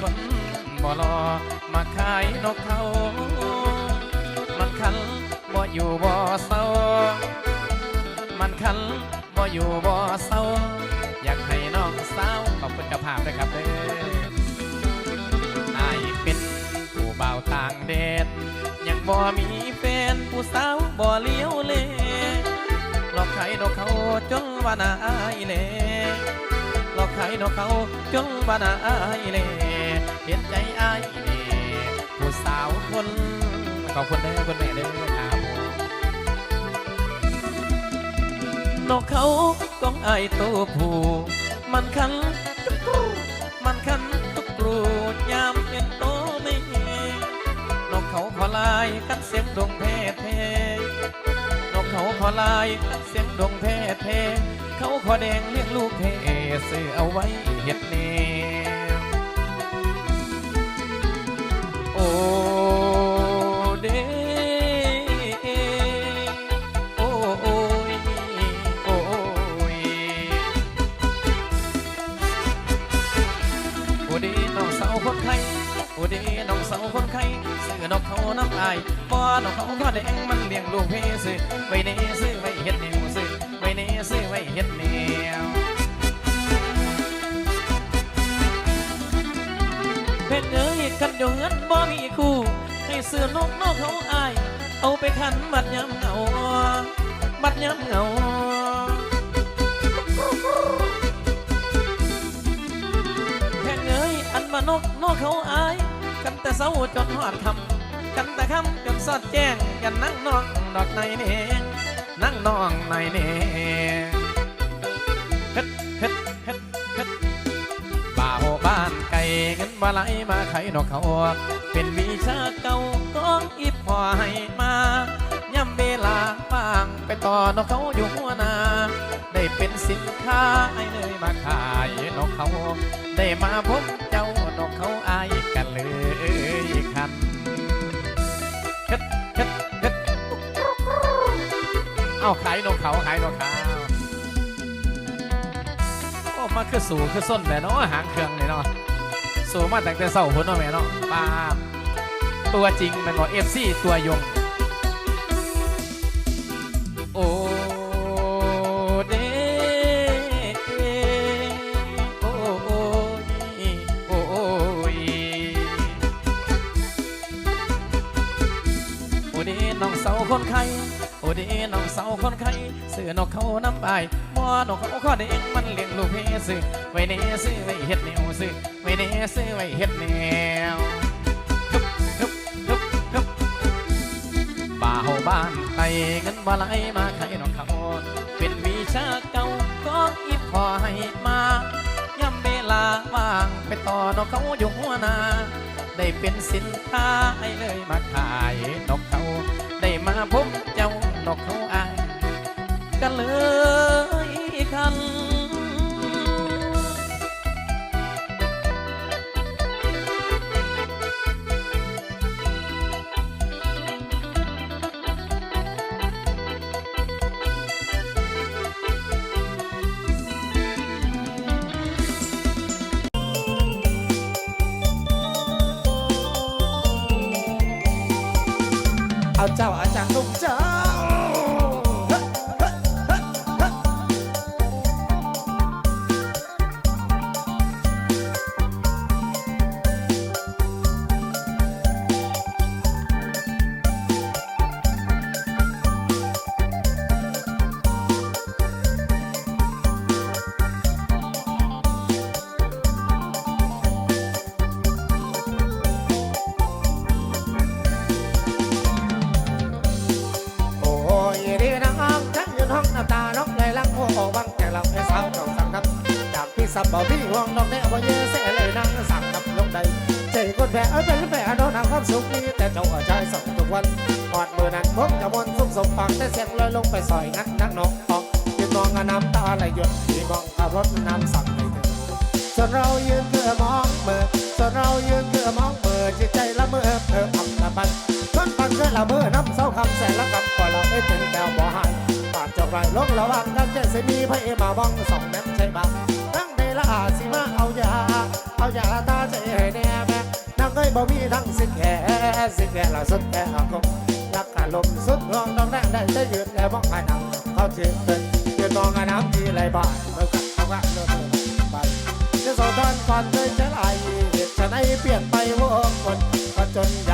คนบ่รอมาขายนกเขามันคันบ่อยู่บ่เศร้า มันคันบ่อยู่บ่เศร้า อยากให้น้องสาวขอบคุณกระภาพด้วยครับเด้ออายเป็นผู้บ่าวต่างแดนยังบ่มีแฟนผู้สาวบ่เลี้ยวเลหลอกใครดอกเขาจนว่านาอายเลหล อกใครดอกเขาจนว่านาอายเลเห็นใจอายเลผู้สาวคนขอบคุณเด้คุณแม่เด้อครับผมนกเขาก้องไอายตัวผู้มันคันตุกรูมันคันตุกรูยามเห็นโตไม่นกเขาขอลายกันเสียงดงเพเพนกเขาขอลายกันเสียงดงเพเพ เขาขอแดงเลี้ยงลูกเพซื้อเอาไว้เฮ็ดเนโอ้เดโอ้โอ้ยโอ้ยโอ้ดีน้องสาวคนไทยโอ้ดีน้องสาวคนไทยซื้อนกเขาน้ำอายบ่นกเขาก็แดงมันเลี้ยงลูกเพซื้อไว้เนซื้อไว้เฮ็ดแนวซื้อ เนซื้อไว้เฮ็ดแนวเพชรเอ้ยกันอยู่เงินบ่มีคู่ ให้ซื้อนกนกเขาอาย เอาไปขันบัดยำเหงาบัดยำเหงาเพชรเอ้ยอันมานกนกเขาอาย กันแต่เสาจนหอดคำกันแต่คำจนสอดแจ้งกันนั่งนองดอกในเน นั่งนองในเนเฮ็ดเฮ็ดเฮ็ดเฮ็ดบ่าวบ้านไก่เงินบ่ไหลมาไขนกเขา เป็นวิชาเก่าของอีพอให้มาย่ำเวลาว่างไปต่อนกเขาอยู่หัวนา ได้เป็นสินค้าไอ้เลยมาขายนกเขา ได้มาพบ เอาขายนกเขาขายนกเขาโอ้มาคือสูคือส้นแต่เนาะหางเครื่องเลยเนาะสูมาตั้งแต่เสาพุ่นเนาะแม่เนาะปาตัวจริงแมันบอกเอฟซีตัวยง คนไข้โอ้เดน้องสาวคนไข้เสือนกเขาน้ำปลายมอนกเขาข้อเด้งมันเลี้ยงลูกเพซื้อไว้เนซื้อไว้เฮ็ดแนวซื้อไว้เนซื้อไว้เฮ็ดแนวฮึบฮึบฮึบฮึบป่าวบ้านไตเงินบ่ไหลมาไขนกเขาเป็นวิชาเก่าก็อีพอให้มาย่ำเวลาว่างไปต่อนกเขาอยู่หัวนาได้เป็นสินค้าให้เลยมาขายนกเขาได้ มาพบเจ้านกเข เอาเจ้า สับบ่พี่ห่วงน้องเนี่ยบ่เยอะเสียเลยนั่งสั่งครับลงใดใจคนแพ้เอ้ยเป็นแพ้โดนหาความสุขนี้แต่เจ้าใจสั่งทุกวันหอดมือนั้นผมจะมวนสุขสมฟังแต่เสียงลอยลงไปซอยงัดนักนกออกยืนมองน้ำตาไหลหยดที่มองขับรถน้ำสั่งให้เธอส่วนเรายืนเพื่อมองเมื่อส่วนเรายืนเพื่อมองเมื่อจิตใจละเมอเพิ่มทำละบันทนปันเคยละเมอน้ำเศร้าคำแสนละกับก่อนเราไม่เป็นแก้วบ่หายปากจอกไรลงระวังกันเจสิมีพระเอมาบ้องสองแม่ใช่บ้าง บ่มีทั้งสิแค่สิแค่ละสุดแค่อากงรักอารมณ์สุดห่วงดองแน่ได้จะยืนแล้วมองไปนังเขาเชื่อเป็นยืนมองอน้ำที่ไหลบ่ายเมื่อกันเขาก็เลิกไปจะสอดทอนก่อนเลยจะไหลเหตุฉันให้เปลี่ยนไปวกคนก็จนอย่า